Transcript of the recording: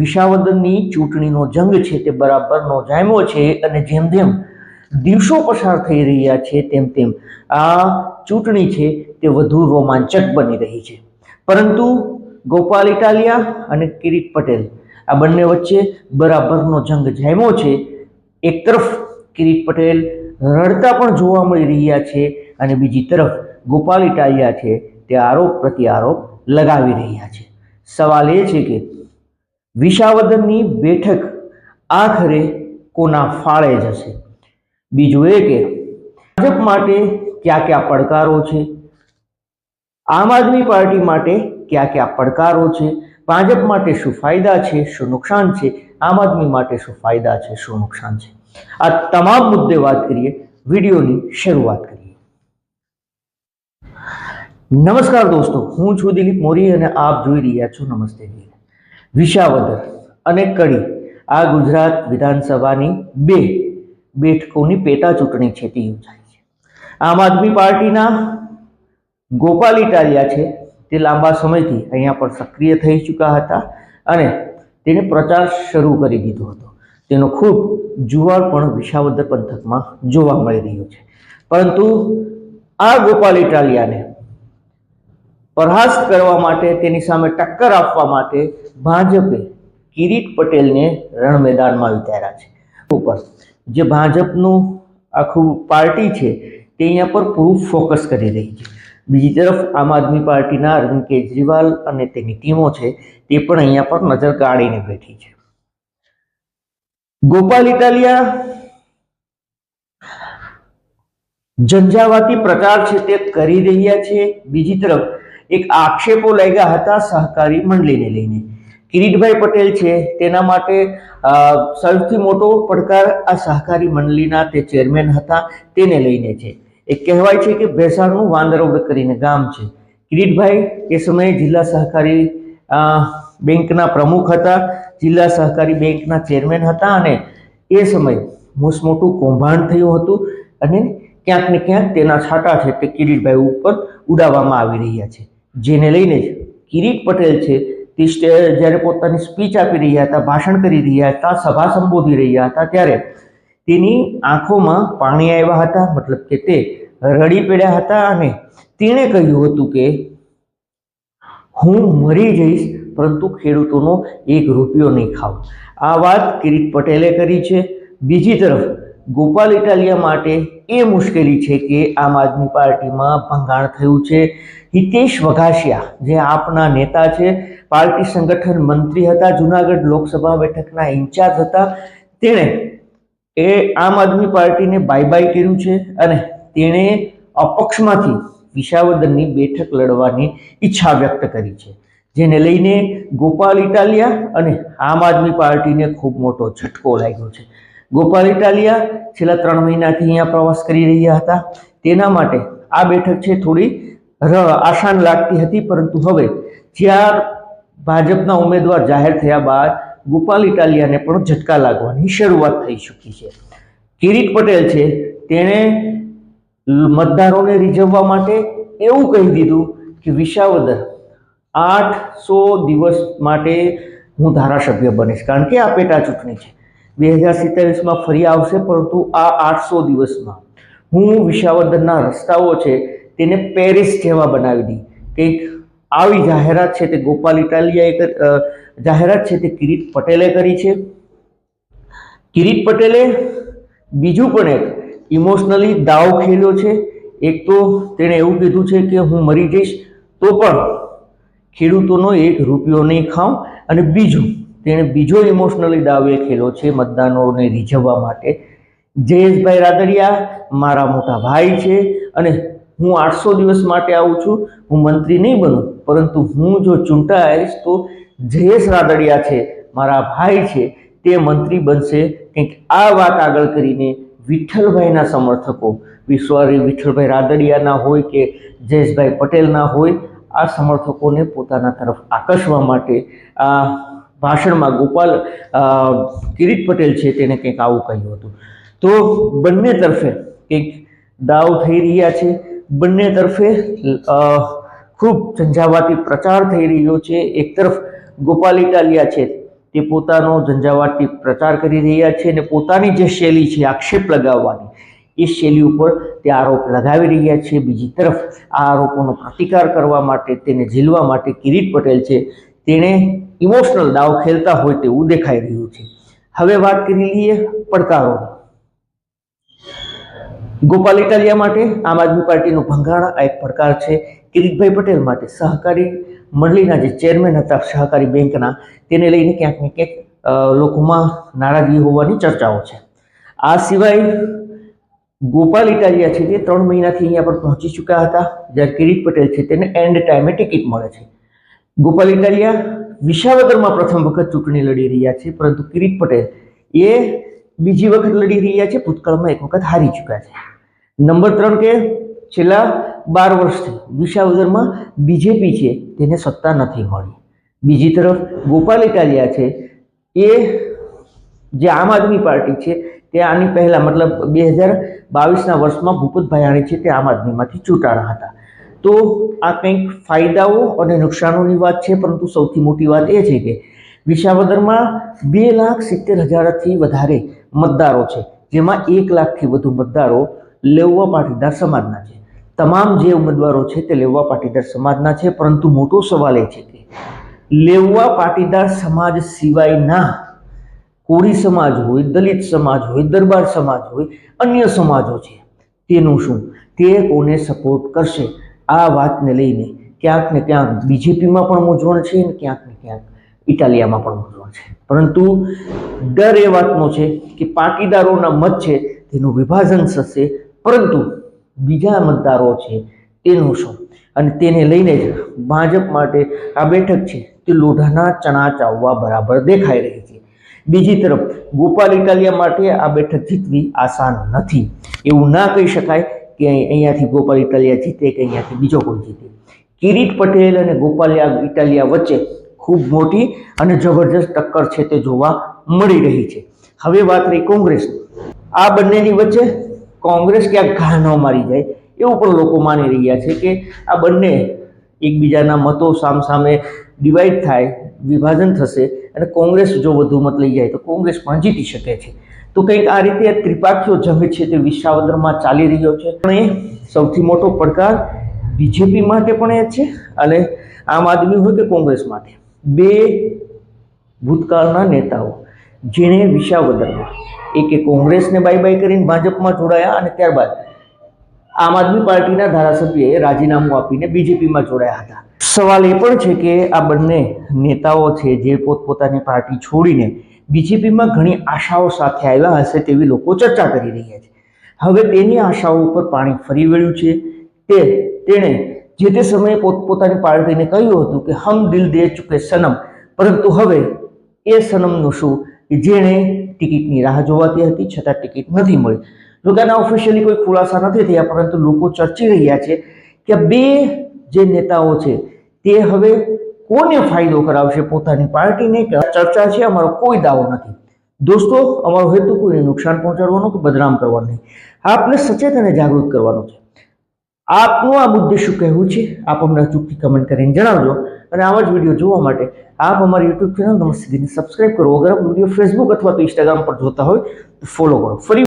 વિસાવદરની ચૂંટણીનો જંગ છે તે બરાબરનો જામ્યો છે અને જેમ જેમ દિવસો પસાર થઈ રહ્યા છે તેમ તેમ આ ચૂંટણી છે તે વધુ રોમાંચક બની રહી છે. પરંતુ ગોપાલ ઇટાલિયા અને કિરીટ પટેલ આ બંને વચ્ચે બરાબરનો જંગ જામ્યો છે. એક તરફ કિરીટ પટેલ રડતા પણ જોવા મળી રહ્યા છે અને બીજી તરફ ગોપાલ ઇટાલિયા છે તે આરોપ પ્રત્યારોપ લગાવી રહ્યા છે. સવાલ એ છે કે વિસાવદરની બેઠક આખરે કોના ફાળે જશે? બીજું એ કે, ભાજપ માટે કયા કયા પડકારો છે? આમ આદમી પાર્ટી માટે કયા કયા પડકારો છે? ભાજપ માટે શું ફાયદા છે? શું નુકસાન છે? આમ આદમી માટે શું ફાયદા છે? શું નુકસાન છે? આ તમામ મુદ્દે વાત કરીએ, વિડીયોની શરૂઆત કરીએ. નમસ્કાર દોસ્તો, હું છું દિલીપ મોરી અને આપ જોઈ રહ્યા છો નમસ્તે દિલ વિસાવદર અને કડી આ ગુજરાત વિધાનસભાની બે બેઠકોની પેટા ચૂંટણી છે તે યોજાઈ છે. આમ આદમી પાર્ટીના ગોપાલ ઇટાલિયા છે તે લાંબા સમયથી અહીંયા પર સક્રિય થઈ ચૂક્યા હતા અને તેને પ્રચાર શરૂ કરી દીધો હતો. તેનો ખૂબ જુવાળ પણ વિશાવદર પંથકમાં જોવા મળી રહ્યો છે. પરંતુ આ ગોપાલ ઇટાલિયાને પરાસ્ત કરવા માટે, તેની સામે ટક્કર આપવા માટે ભાજપે કિરીટ પટેલને રણ મેદાનમાં ઉતાર્યા છે. ઉપર, જે ભાજપનું આખું પાર્ટી છે, તે અહીંયા પર પૂરું ફોકસ કરી રહી છે. બીજી તરફ, આમ આદમી પાર્ટીના અરવિંદ કેજરીવાલ અને તેની ટીમો છે, તે પણ અહીંયા પર નજર કાઢીને બેઠી છે. ગોપાલ ઇટાલિયા, ઝંઝાવાતી પ્રચાર છે તે કરી રહ્યા છે. બીજી તરફ એક આક્ષેપો લાગ્યા હતા સહકારી મંડળીને લઈને. કિરીટભાઈ પટેલ છે, તેના માટે સૌથી મોટો પડકાર આ સહકારી મંડળીના તે ચેરમેન હતા, તેને લઈને છે. એ કહેવાય છે કે ભેસાણનું વાંદરોડ કરીને ગામ છે. કિરીટભાઈ એ સમયે જિલ્લા સહકારી બેંકના પ્રમુખ હતા, જિલ્લા સહકારી બેંકના ચેરમેન હતા અને એ સમયે મોસમોટું કૌભાંડ થયું હતું અને ક્યાંક ને ક્યાંક તેના છાંટા છે તે કિરીટભાઈ ઉપર ઉડાવવામાં આવી રહ્યા છે. જેને લઈને કિરીટ પટેલ છે, તે સ્ટે જ્યારે પોતાની સ્પીચ આપી રહ્યા હતા, ભાષણ કરી રહ્યા હતા, સભા સંબોધી રહ્યા હતા, ત્યારે તેની આંખોમાં પાણી આવ્યા હતા, મતલબ કે તે રડી પડ્યા હતા અને તેણે કહ્યું હતું કે, હું મરી જઈશ, પરંતુ ખેડૂતોનો એક રૂપિયો નહીં ખાવ આ વાત કિરીટ પટેલે કરી છે. બીજી તરફ ગોપાલ ઇટાલિયા માટે એ મુશ્કેલી છે કે આમ આદમી પાર્ટીમાં ભંગાણ થયું છે. હિતેશ વઘાસિયા, જે આપના નેતા છે, પાર્ટી સંગઠન મંત્રી હતા, જુનાગઢ લોકસભા બેઠકના ઇન્ચાર્જ હતા. તેણે એ આમ આદમી પાર્ટીને બાય બાય કર્યું છે અને તેણે અપક્ષમાંથી વિસાવદરની બેઠક લડવાની ઈચ્છા વ્યક્ત કરી છે, જેને લઈને ગોપાલ ઇટાલિયા અને આમ આદમી પાર્ટીને ખૂબ મોટો ઝટકો લાગ્યો છે. ગોપાલ ઇટાલિયા છેલ્લા ત્રણ મહિનાથી અહીંયા પ્રવાસ કરી રહ્યા હતા. તેના માટે આ બેઠક છે થોડી આસાન લાગતી હતી, પરંતુ હવે જ્યાં ભાજપના ઉમેદવાર જાહેર થયા બાદ ગોપાલ ઇટાલિયાને પણ ઝટકા લાગવાની શરૂઆત થઈ ચૂકી છે. કિરીટ પટેલ છે, તેણે મતદારોને રીઝવવા માટે એવું કહી દીધું કે વિશાવદર આઠસો દિવસ માટે હું ધારાસભ્ય બનીશ. કારણ કે આ પેટા ચૂંટણી છે. બે હજાર સિત્તાવીસમાં ફરી આવશે, પરંતુ આ આઠસો દિવસમાં. હું વિશાવર્ધનના રસ્તાઓ છે તેને પેરિસ જેવા બનાવી દી કંઈક આવી જાહેરાત છે તે ગોપાલ ઇટાલિયાએ જાહેરાત છે તે કિરીટ પટેલે કરી છે. કિરીટ પટેલે બીજું પણ એક ઇમોશનલી દાવ ખેલ્યો છે. એક તો તેણે એવું કીધું છે કે હું મરી જઈશ તો પણ ખેડૂતોનો એક રૂપિયો નહીં ખાઉં અને બીજું તેણે બીજો ઇમોશનલી દાવે ખેલો છે મતદારોને રીઝવવા માટે. જયેશભાઈ રાદડિયા, મારા મોટા ભાઈ છે અને હું આઠસો દિવસ માટે આવું છું. હું મંત્રી નહીં બનું, પરંતુ હું જો ચૂંટાઈશ તો જયેશ રાદડિયા છે, મારા ભાઈ છે, તે મંત્રી બનશે. કંઈક આ વાત આગળ કરીને વિઠ્ઠલભાઈના સમર્થકો, વિશ્વારી વિઠ્ઠલભાઈ રાદડિયાના હોય કે જયેશભાઈ પટેલના હોય, આ સમર્થકોને પોતાના તરફ આકર્ષવા માટે આ ભાષણમાં ગોપાલ કિરીટ પટેલ છે તેને કંઈક આવું કહ્યું હતું. તો બંને તરફે કંઈક દાવ થઈ રહ્યા છે. બંને તરફે ખૂબ ઝંઝાવાતી પ્રચાર થઈ રહ્યો છે. એક તરફ ગોપાલ ઇટાલિયા છે તે પોતાનો ઝંઝાવાતી પ્રચાર કરી રહ્યા છે અને પોતાની જે શૈલી છે, આક્ષેપ લગાવવાની, એ શૈલી ઉપર તે આરોપ લગાવી રહ્યા છે. બીજી તરફ આ આરોપોનો પ્રતિકાર કરવા માટે, તેને ઝીલવા માટે કિરીટ પટેલ છે. તેણે ઇમોશનલ દાવ ખેલતા હોય તેવું દેખાઈ રહ્યું છે. હવે વાત કરી લઈએ પડકારો ગોપાલ ઇટાલિયા માટે, આમ આદમી પાર્ટીનું ભંગાણ, આ એક પડકાર છે. કિરીટભાઈ પટેલ માટે સહકારી, મંડળીના જે ચેરમેન હતા સહકારી બેંકના, તેને લઈને ક્યાંક ને ક્યાંક લોકોમાં નારાજગી હોવાની ચર્ચાઓ છે. આ સિવાય ગોપાલ ઇટાલિયા છે તે ત્રણ મહિનાથી અહીંયા પર પહોંચી ચૂક્યા હતા. જ્યારે કિરીટ પટેલ છે તેને એન્ડ ટાઈમે ટિકિટ મળે છે. ગોપાલ ઇટાલિયા વિસાવદરમાં પ્રથમ વખત ચૂંટણી લડી રહ્યા છે, પરંતુ કિરીટ પટેલ એ બીજી વખત લડી રહ્યા છે, ભૂતકાળમાં એક વખત હારી ચૂક્યા છે. નંબર ત્રણ કે છેલ્લા બાર વર્ષથી વિસાવદરમાં બીજેપી છે, તેને સત્તા નથી મળી. બીજી તરફ ગોપાલ ઇટાલિયા છે, એ જે આમ આદમી પાર્ટી છે, તે આની પહેલાં, મતલબ બે હજાર બાવીસના વર્ષમાં ભૂપત ભાયાણી છે, તે આમ આદમીમાંથી ચૂંટાણા હતા. તો આ કંઈક ફાયદાઓ અને નુકસાનોની વાત છે, પરંતુ સૌથી મોટી વાત એ છે કે વિસાવદરમાં બે લાખ સિત્તેર હજારથી વધારે મતદારો છે, જેમાં એક લાખથી વધુ મતદારો લેવવા પાટીદાર સમાજના છે. તમામ જે ઉમેદવારો છે તે લેવવા પાટીદાર સમાજના છે, પરંતુ મોટો સવાલ એ છે કે લેવવા પાટીદાર સમાજ સિવાયના કોળી સમાજ હોય, દલિત સમાજ હોય, દરબાર સમાજ હોય, અન્ય સમાજો છે, તેનું શું? તે કોને સપોર્ટ કરશે? આ વાતને લઈને ક્યાંક ને ક્યાંક બીજેપીમાં પણ મૂંઝવણ છે ને ક્યાંક ને ક્યાંક ઇટાલિયામાં પણ મૂંઝવણ છે. પરંતુ ડર એ વાતનો છે કે પાટીદારોના મત છે, તેનું વિભાજન થશે, પરંતુ બીજા મતદારો છે તેનું શું? અને તેને લઈને જ ભાજપ માટે આ બેઠક છે તે લોઢાના ચણા ચાવવા બરાબર દેખાઈ રહી છે. બીજી તરફ ગોપાલ ઇટાલિયા માટે આ બેઠક જીતવી આસાન નથી. એવું ના કહી શકાય કે અહીં- અહીંયાથી ગોપાલ ઇટાલિયા જીતે કે અહીંયાથી બીજો કોઈ જીતે? કિરીટ પટેલ અને ગોપાલ ઇટાલિયા વચ્ચે ખૂબ મોટી અને જબરજસ્ત ટક્કર છે તે જોવા મળી રહી છે. હવે વાત રહી કોંગ્રેસની. આ બંનેની વચ્ચે કોંગ્રેસ ક્યાંક ઘા ન મારી જાય એવું પણ લોકો માની રહ્યા છે કે આ બંને એકબીજાના મતો સામસામે ડિવાઈડ થાય, વિભાજન થશે અને કોંગ્રેસ જો વધુ મત લઈ જાય તો કોંગ્રેસ પણ જીતી શકે છે. તો કંઈક આ રીતે ત્રિપાઠીઓ જંગ છે તે વિસાવદરમાં ચાલી રહ્યો છે. પણ એ સૌથી મોટો પડકાર બીજેપી માટે પણ એ છે અને આમ આદમી હોય કે કોંગ્રેસ માટે. બે ભૂતકાળના નેતાઓ જેણે વિસાવદરમાં એકે કોંગ્રેસને બાય બાય કરીને ભાજપમાં જોડાયા અને ત્યારબાદ આમ આદમી પાર્ટીના ધારાસભ્યએ રાજીનામું આપીને બીજેપીમાં જોડાયા હતા. સવાલ એ પણ છે કે આ બંને નેતાઓ છે જે પોતપોતાની પાર્ટી છોડીને બીજેપીમાં ઘણી આશાઓ સાથે આવ્યા હશે તેવી લોકો ચર્ચા કરી રહ્યા છે. હવે તેની આશાઓ ઉપર પાણી ફરી વળ્યું છે. તે તેણે જે તે સમયે પોતપોતાની પાર્ટીને કહ્યું હતું કે, હમ દિલ દે ચૂકે સનમ. પરંતુ હવે એ સનમનું શું? કે જેણે ટિકિટની રાહ જોવાતી હતી, છતાં ટિકિટ નથી મળી. જોકે આના ઓફિશિયલી કોઈ ખુલાસા નથી થયા, પરંતુ લોકો ચર્ચી રહ્યા છે કે બે જે નેતાઓ છે, તે હવે કોને ફાયદો કરાવશે પોતાની પાર્ટીને ચર્ચા છે, અમારો કોઈ દાવો નથી. દોસ્તો, અમારો હેતુ કોઈને નુકસાન પહોંચાડવાનો કે બદનામ કરવાનો નહીં. આપને સચેત અને જાગૃત કરવાનો છે. આપનું આ મુદ્દે શું કહેવું છે, આપ અમને અચૂકથી કમેન્ટ કરીને જણાવજો. અને આવા જ વીડિયો જોવા માટે આપ અમારી યુટ્યુબ ચેનલ નમસ્તે સબસ્ક્રાઈબ કરો. અગર આપ વીડિયો ફેસબુક અથવા તો ઇન્સ્ટાગ્રામ પર જોતા હોય તો ફોલો કરો. ફરી